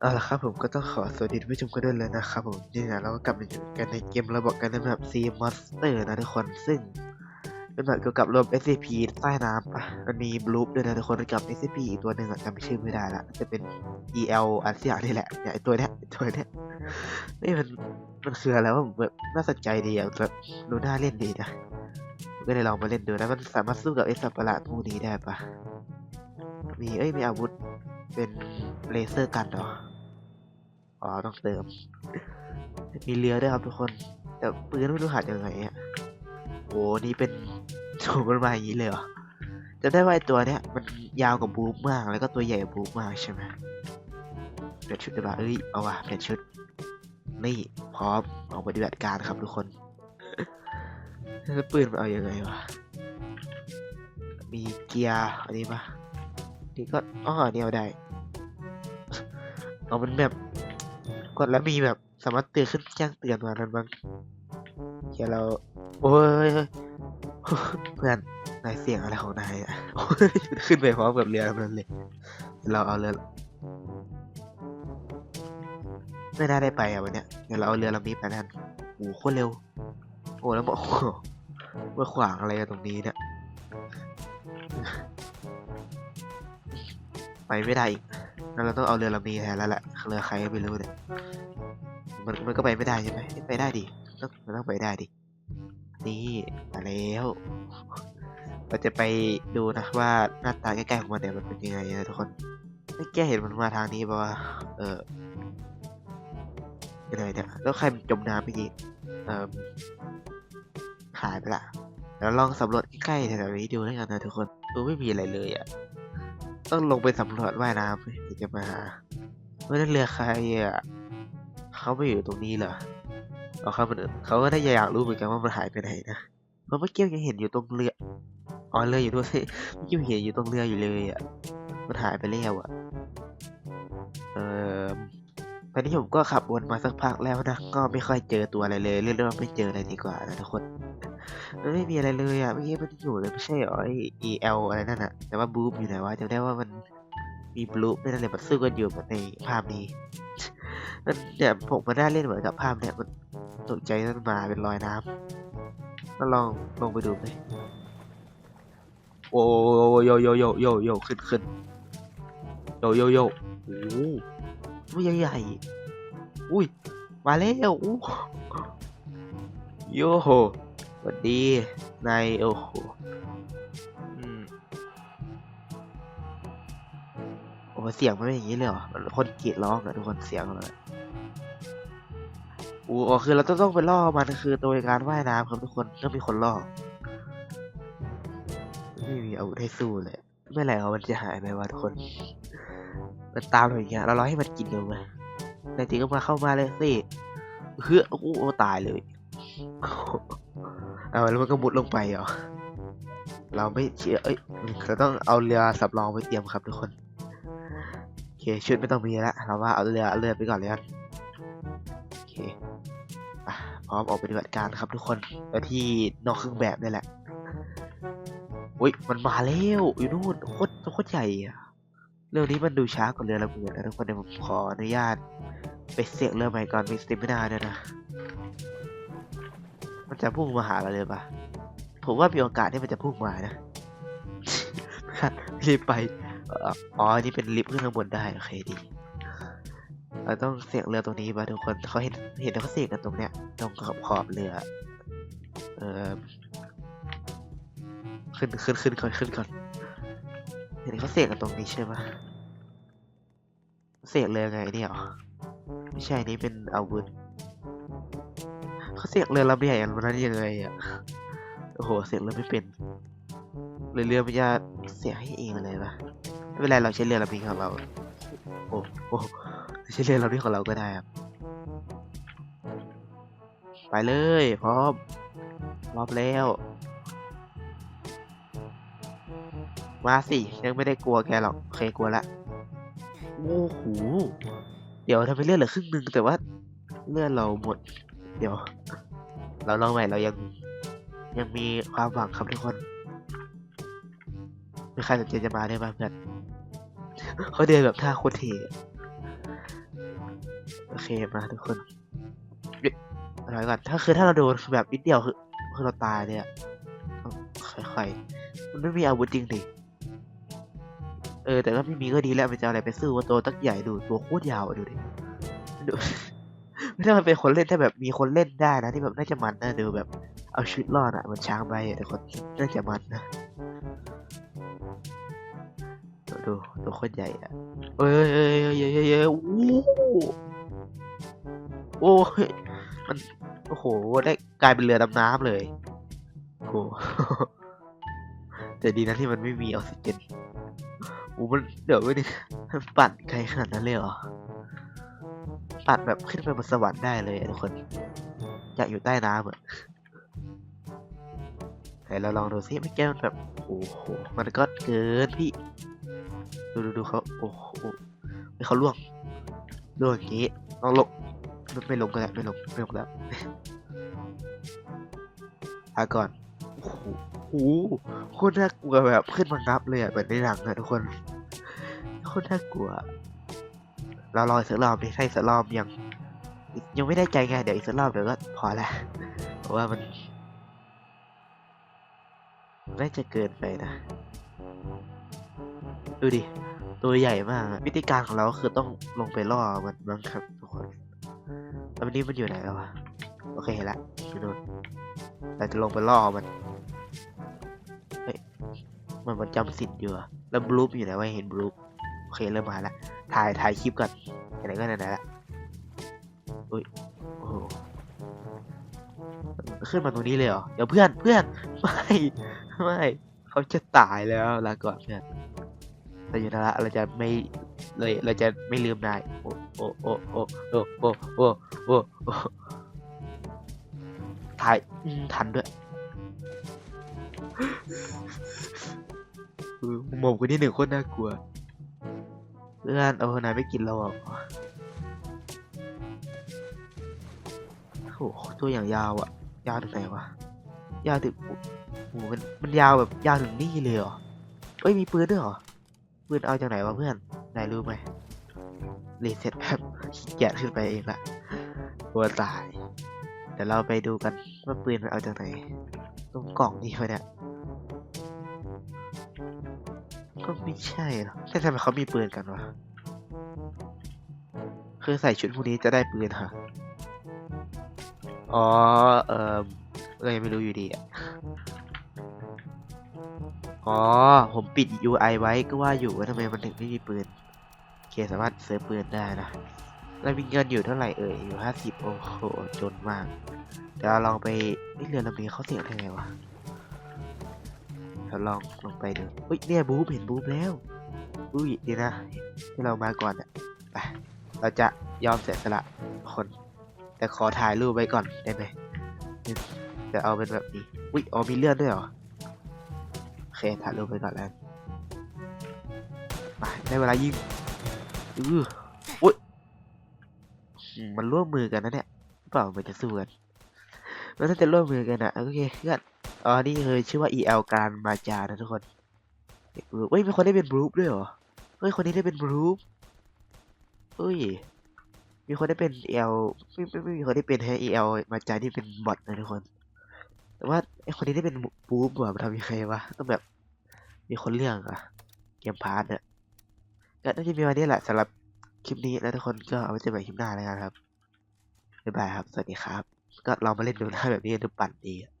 เอาละครับผมก็ต้องขอสวัสดีท่านผู้ชมกันด้วยเลยนะครับผมนี่นะเราก็กลับมาอยู่กันในเกมระบบกันในแบบ Sea Monster นะทุกคนซึ่งเป็นแบบเกี่ยวกับระบบ SCP ใต้น้ำมันมีบลูปด้วยนะทุกคนกับ SCP อีกตัวหนึ่งอะจำชื่อไม่ได้ละจะเป็น EL อันเสียนี่แหละเนี่ยไอตัวเนี้ยตัวเนี้ยนี่มันมันคืออะไรวะแบบน่าสนใจดีอะแบบดูน่าเล่นดีนะก็เลยลองมาเล่นดูนะมันสามารถสู้กับไอสัตว์ประหลาดพวกนี้ได้ปะมีเอ้ยมีอาวุธเป็นเลเซอร์กันเหรอ อ๋อต้องเติม มีเรือด้วยครับทุกคน แต่ปืนไม่รู้หายังไงอะโอ้นี่เป็นโฉมมันมาอย่างนี้เลยเหรอจะได้ว่าไอ้ตัวเนี้ยมันยาวกว่าบูมมาก แล้วก็ตัวใหญ่กว่าบูมมากใช่ไหมเปลี่ยนชุดได้ปะเอ้ยเอาว่ะเปลี่ยนชุดนี่พร้อมออกปฏิบัติการครับทุกคนแล้วปืนมันเอายังไงวะมีเกียร์อันนี้ปะนี่ก็อ๋ออันนี้เอาได้เอามันแบบ กดแล้วมีแบบสามารถเตือนขึ้นแจ้งเตือนมานั้นบ้างเดี๋ยวเรา โอ้ยเพื่อนนายเสียงอะไรของนายอะขึ้นไปพร้อมกับเรือลำนั้นเลย เราเอาเรือไม่น่าได้ไปอะวันเนี้ยเดี๋ยวเราเอาเรือลำนี้ไปนั่นโอ้โหโคตรเร็ว โอ้แล้วบอกโอ้โหมาขวางอะไรตรงนี้เนี่ย ไปไม่ได้อีก งั้นเราต้องเอาเรือลำนี้แทนแล้วแหละเรือใครก็ไม่รู้เนี่ยมันมันก็ไปไม่ได้ใช่ไหมไปได้ดิต้องมันต้องไปได้ดินี่มาแล้วเราจะไปดูนะว่าหน้าตาใกล้ๆของมันเนี่ยมันเป็นยังไงนะทุกคนไม่แกเห็นมันมาทางนี้ป่าวะเออเป็นไงเนี่ยแล้วใครจมน้ำเมื่อกี้เออหายไปละเดี๋ยวลองสำรวจใกล้ๆแถวๆนี้ดูแล้วกันนะทุกคนดูไม่มีอะไรเลยอะ ต้องลงไปสำรวจว่ายน้ำเลยถึงจะมาหาเมื่อนั้นเรือใครอะเขาไม่อยู่ตรงนี้เหรอเอาเขามันเขาก็ได้อยากรู้เหมือนกันว่ามันหายไปไหนนะเพราะเมื่อกี้ยังเห็นอยู่ตรงเรืออ๋อเรืออยู่ด้วยเมื่อกี้เห็นอยู่ตรงเรืออยู่เลยอะมันหายไปแล้วอะเออ ตอนนี้ผมก็ขับวนมาสักพักแล้วนะ ก็ไม่ค่อยเจอตัวอะไรเลย เรียกได้ว่าไม่เจออะไรดีกว่านะทุกคน มันไม่มีอะไรเลยอะเมื่อกี้มันอยู่เลยไม่ใช่เหรอไอ EL อะไรนั่นอะ แต่ว่าบูมอยู่ไหนวะจำได้ว่ามันมีบลูไม่นั่นเลยมันสู้กันอยู่ในภาพนี้มันเนี่ยผมมาได้เล่นเหมือนกับภาพเนี่ยมันตกใจมันมาเป็นรอยน้ำมาลองลงไปดูไหมโอ้โยโยโยโยโยขึ้นขึ้นโยโยโยโอ้ ตัวใหญ่ใหญ่ๆ อุ้ย มาแล้วอู้โยโหสวัสดี นายโอ้โหอืมโอ้เสียงมันเป็นอย่างนี้เลยเหรอมันคนกรีดร้องอะทุกคนเสียงเลยอูอ๋อคือเราต้องต้องไปล่อมันคือโดยการว่ายน้ำครับทุกคนต้องมีคนล่อไม่มีอาวุธให้สู้เลยเมื่อไหร่เอามันจะหายไปวะทุกคน มันตามเราอย่างเงี้ยเรารอให้มันกินเราไหมแต่จริงก็มาเข้ามาเลยสิเฮ้อโอ้โหตายเลยเอาแล้วมันก็มุดลงไปเหรอเราไม่เชื่อเอ้ยเราต้องเอาเรือสำรองไว้เตรียมครับทุกคนโอเคชุดไม่ต้องมีแล้วเราว่าเอาเรือเอาเรือไปก่อนเลยกันโอเคอพร้อมออกปฏิบัติการครับทุกคนไปที่นอกเครื่องแบบนี่แหละอุ้ยมันมาแล้วอยู่นู่นโคตรโคตรใหญ่อะ เรื่องนี้มันดูช้ากว่าเรือลำอื่นนะทุกคนเดี๋ยวผมขออนุญาต ไปเสียกเรือใหม่ก่อนมีสติมินาด้วยนะ มันจะพุ่งมาหาเราเลยปะผมว่ามีโอกาสที่มันจะพุ่งมานะรีบไปอ๋ออนี่เป็นลิฟต์ขึ้นข้างบนได้โอเคดีเราต้องเสียงเรือตรงนี้ป่ะทุกคนเขาเห็นเห็นเขาเสียงกันตรงเนี้ยตรงขอบขอบเรือ เออขึ้นขึ้นขึ้นก่อนขึ้นก่อน เห็นเขาเสียงกันตรงนี้ใช่ไหมเสียงเรือไงเนี่ยเหรอไม่ใช่นี่เป็นอาวุธเขาเสียเรือลำใหญ่อันนั้นยังไงอะโอ้โหเสียงเรือไม่เป็นหรือเรือมันจะเสียให้เองเลยปะไม่เป็นไรเราใช้เรือลำนี้ของเราโอ้โอ้ใช้เรือลำนี้ของเราก็ได้ครับไปเลยพร้อมพร้อมแล้ว มาสิยังไม่ได้กลัวแกหรอก เคยกลัวละ โอ้โห เดี๋ยวทำไมเลือดเหลือครึ่งหนึ่งแต่ว่าเลือดเราหมด เดี๋ยว เราลองใหม่เรายังยังมีความหวังครับทุกคนมีใครสนใจจะมาได้บ้างเพื่อนเขาเดินแบบท่าโคตรเท่โอเคมาทุกคนอะอะไรก่อนถ้าคือถ้าเราโดนคือแบบนิดเดียวคือคือเราตายเลยอะค่อยๆมันไม่มีอาวุธจริงดิ เออแต่ถ้าไม่มีก็ดีแล้วมันจะอะไรไปสู้ว่าตัวตั้งใหญ่ดูตัวโคตรยาวอะดูดิดูไม่ถ้ามันเป็นคนเล่นถ้าแบบมีคนเล่นได้นะที่แบบน่าจะมันนะดูแบบเอาชีวิตรอดอะมันช้างไปอะแต่คนน่าจะมันนะดูดูตัวโคตรใหญ่อะเอ้ยเอ้ยเอ้ยเอ้ยเอ้ยเอ้ยโอ้โหโอ้ยมันโอ้โหได้กลายเป็นเรือดำน้ำเลยโอ้โหแต่ดีนะที่มันไม่มีออกซิเจน โอ้มันเดี๋ยวไว้ดิปั่นไกลขนาดนั้นเลยเหรอ ปั่นแบบขึ้นไปบนสวรรค์ได้เลยทุกคน อยากอยู่ใต้น้ำอะไหนเราลองดูซิไม่แก้มันแบบ โอ้โห มันก็เกินพี่ ดูดูดูเขาโอ้โหไม่เขาล่วงล่วงอย่างงี้ต้องลงไม่ไม่ลงก็ได้วไม่ลงไม่ลงแล้วพาก่อนโอ้โห โอ้โหคตรน่ากลัวแบบขึ้นมางับเลยอะแบบในหนังอะทุกคนโคตรน่ากลัว เรารออีกสักรอบดิถ้าอีกสักรอบยัง ยังไม่ได้ใจไงเดี๋ยวอีกสักรอบเดี๋ยวก็พอละเพราะว่ามันน่าจะเกินไปนะ ดูดิ ตัวใหญ่มาก วิธีการของเราคือต้องลงไปล่อมันมั้งครับทุกคนแล้ววันนี้มันอยู่ไหนแล้ววะ โอเคเห็นละอยู่นู่นเราจะลงไปล่อมัน มันมันจำสินอยู่อะแล้วบลูปอยู่ไหนวะเห็นบลูปโอเคเริ่มมาละถ่ายถ่ายคลิปก่อนไหนๆก็ไหนๆละอุ้ยโอ้โหขึ้นมาตรงนี้เลยเหรอเดี๋ยวเพื่อนเพื่อนไม่ไม่เขาจะตายแล้วลาก่อนเพื่อนเราอยู่นะละเราจะไม่เลยเราจะไม่ลืมนายโอ้โอ้โอ้โอ้โอ้โอ้โอ้โอ้โอ้ถ่ายอืมทันด้วยเออ หมอบคนที่หนึ่งโคตรน่ากลัว เพื่อนเอานายไม่กินเราอะโอ้โหตัวอย่างยาวอะ ยาวถึงไหนวะ ยาวถึงโอ้โหมันมันยาวแบบยาวถึงนี่เลยเหรอเอ้ยมีปืนด้วยเหรอ ปืนเอาจากไหนวะเพื่อน นายรู้ไหมรีเซ็ตแบบขี้เกียจขึ้นไปเองละกลัวตาย เดี๋ยวเราไปดูกันว่าปืนมันเอาจากไหนตรงกล่องนี่ไปเนี่ย ก็ไม่ใช่หรอกแต่ทำไมเขามีปืนกันวะ คือใส่ชุดพวกนี้จะได้ปืนฮะอ๋อ เออก็ยังไม่รู้อยู่ดีอะ อ๋อ ผมปิด UI ไว้ก็ว่าอยู่ว่าทำไมมันถึงไม่มีปืนโอเคสามารถเซิร์ฟปืนได้นะ แล้วมีเงินอยู่เท่าไหร่เอ่ย อยู่ห้าสิบโอ้โห จนมาก เดี๋ยวลองไปเอ้ยเรือลำนี้เขาเสียงยังไงวะ ดลองลงไปดูอุ้ยเนี่ยบู๊เห็นบู๊แล้วอุ้ยดีนะที่เรามาก่อนอะไปเราจะยอมเสียสละคน แต่ขอถ่ายรูปไว้ก่อนได้ไหมจะเอาเป็นแบบนี้อุ้ยอ๋อมีเลือดด้วยเหรอโอเคถ่ายรูปไปก่อนแล้วไปได้เวลายิงอืออุ้ยมันร่วมมือกันนะเนี่ยเปล่ามันจะสู้กันมันน่าจะร่วมมือกันอะโอเคเพื่อน อ๋อ นี่คือชื่อว่า EL การมาจานะทุกคนเด็กบลูเฮ้ยมีคนได้เป็นบลูปด้วยเหรอ เฮ้ย คนนี้ได้เป็นบลูปเฮ้ย มีคนได้เป็น EL ไม่ไม่ไม่มีคนได้เป็นแฮ EL มาจานี่เป็นบอทนะทุกคน แต่ว่าไอคนนี้ได้เป็นบลู๊บว่ะมันทำยังไงวะ ต้องแบบ มีคนเรื่องอะเกมพาร์ทเนี่ยก็น่าจะมีวันนี้แหละสำหรับคลิปนี้แล้วทุกคนก็เอาไว้เจอกันคลิปหน้าแล้วกันครับบ๊ายบายครับ สวัสดีครับ ก็ลองมาเล่นดูนะแบบนี้ดูปั่นดีอะ